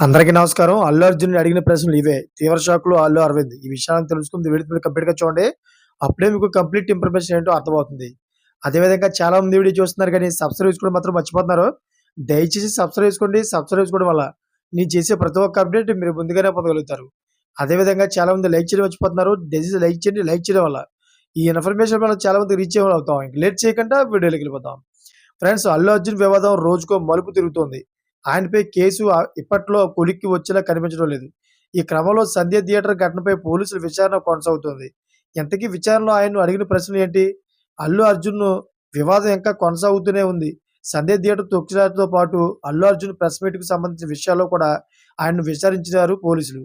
అందరికీ నమస్కారం. అల్లు అర్జున్ అడిగిన ప్రశ్నలు ఇవే. తీవ్ర షాక్‌లో అల్లు అరవింద్. ఈ విషయాన్ని తెలుసుకుంది వీడియో కంప్లీట్గా చూడండి. అప్పుడే మీకు కంప్లీట్ ఇన్ఫర్మేషన్ ఏంటో అర్థమవుతుంది. అదేవిధంగా చాలా మంది వీడియో చూస్తున్నారు కానీ సబ్స్క్రైబ్ చేసుకోవడం మాత్రం మర్చిపోతున్నారు. దయచేసి సబ్స్క్రైబ్ చేసుకోండి. సబ్స్క్రైబ్ చేసుకోవడం వల్ల నేను చేసే ప్రతి ఒక్క అప్డేట్ మీరు ముందుగానే పొందగలుగుతారు. అదేవిధంగా చాలా మంది లైక్ చేయడం మర్చిపోతున్నారు. దయచేసి లైక్ చేయండి. లైక్ చేయడం వల్ల ఈ ఇన్ఫర్మేషన్ వల్ల చాలా మంది రీచ్ అవుతాం. ఇంక లేట్ చేయకుండా వీడియోలోకి వెళ్ళిపోతాం ఫ్రెండ్స్ అల్లు అర్జున్ వివాదం రోజుకో మలుపు తిరుగుతోంది. ఆయనపై కేసు ఇప్పట్లో కొలిక్కి వచ్చేలా కనిపించడం లేదు. ఈ క్రమంలో సంధ్య థియేటర్ ఘటనపై పోలీసుల విచారణ కొనసాగుతోంది. ఇంతకీ విచారణలో ఆయన్ను అడిగిన ప్రశ్నలు ఏంటి? అల్లు అర్జున్ వివాదం ఇంకా కొనసాగుతూనే ఉంది. సంధ్య థియేటర్ తొక్కిసలాటతో పాటు అల్లు అర్జున్ ప్రెస్ మీట్కు సంబంధించిన విషయాల్లో కూడా ఆయన్ను విచారించారు పోలీసులు.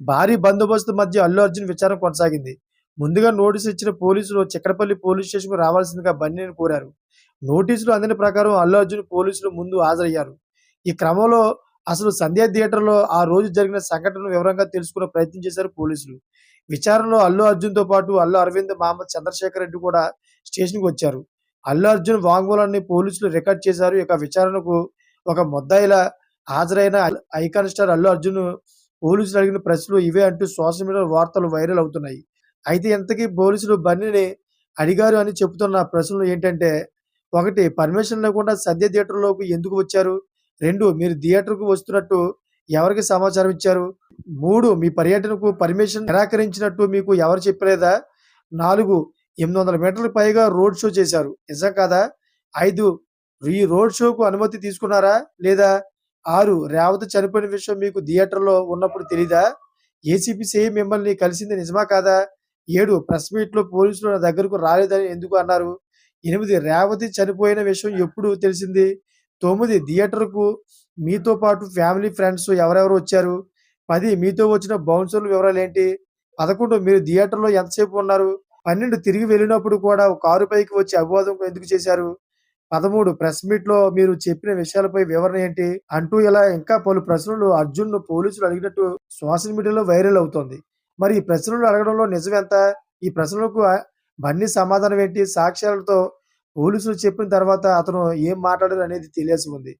భారీ బందోబస్తు మధ్య అల్లు అర్జున్ విచారణ కొనసాగింది. ముందుగా నోటీసు ఇచ్చిన పోలీసులు చిక్కడపల్లి పోలీస్ స్టేషన్‌కు రావాల్సిందిగా బన్నీని కోరారు. నోటీసులు అందిన ప్రకారం అల్లు అర్జున్ పోలీసులు ముందు హాజరయ్యారు. ఈ క్రమంలో అసలు సంధ్య థియేటర్‌లో ఆ రోజు జరిగిన సంఘటనను వివరంగా తెలుసుకునే ప్రయత్నం చేశారు పోలీసులు. విచారణలో అల్లు అర్జున్‌తో పాటు అల్లు అరవింద్ మామ చంద్రశేఖర్ రెడ్డి కూడా స్టేషన్‌కి వచ్చారు. అల్లు అర్జున్ వాంగ్మూలాన్ని పోలీసులు రికార్డ్ చేశారు. ఇక విచారణకు ఒక ముద్దాయిలా హాజరైన ఐకాన్ స్టార్ అల్లు అర్జున్ పోలీసులు అడిగిన ప్రశ్నలు ఇవే అంటూ సోషల్ మీడియా వార్తలు వైరల్ అవుతున్నాయి. అయితే ఇంతకీ పోలీసులు బన్నీని అడిగారు అని చెబుతున్న ప్రశ్నలు ఏంటంటే, ఒకటి పర్మిషన్ లేకుండా సద్య థియేటర్‌లోకి ఎందుకు వచ్చారు? రెండు మీరు థియేటర్‌కు వస్తున్నట్టు ఎవరికి సమాచారం ఇచ్చారు? మూడు మీ పర్యటనకు పర్మిషన్ నిరాకరించినట్టు మీకు ఎవరు చెప్పలేదా? 4 800 మీటర్లకు పైగా రోడ్ షో చేశారు. నిజం కాదా? ఐదు ఈ రోడ్ షోకు అనుమతి తీసుకున్నారా? లేదా? ఆరు రేవతి చనిపోయిన విషయం మీకు థియేటర్‌లో ఉన్నప్పుడు తెలీదా? ఏసీపీ సేమ్ మిమ్మల్ని కలిసింది నిజమా కాదా? ఏడు ప్రెస్ మీట్‌లో పోలీసులు నా దగ్గరకు రాలేదని ఎందుకు అన్నారు? ఎనిమిది రేవతి చనిపోయిన విషయం ఎప్పుడు తెలిసింది? తొమ్మిది థియేటర్‌కు మీతో పాటు ఫ్యామిలీ, ఫ్రెండ్స్ ఎవరెవరు వచ్చారు? పది మీతో వచ్చిన బౌన్సర్ల వివరాలేంటి? 11 మీరు థియేటర్‌లో ఎంతసేపు ఉన్నారు? 12 తిరిగి వెళ్ళినప్పుడు కూడా కారు పైకి వచ్చి అభివాదం ఎందుకు చేశారు? 13 ప్రెస్ మీట్‌లో మీరు చెప్పిన విషయాలపై వివరణ ఏంటి? అంటూ ఇలా ఇంకా పలు ప్రశ్నలు అర్జున్‌ను పోలీసులు అడిగినట్టు సోషల్ మీడియాలో వైరల్ అవుతోంది. మరి ఈ ప్రశ్నలు అడగడంలో నిజమెంత? ఈ ప్రశ్నలకు బన్నీ సమాధానం ఏంటి? సాక్ష్యాలతో పోలీసులు చెప్పిన తర్వాత అతను ఏం మాట్లాడారు అనేది తెలియాల్సి ఉంది.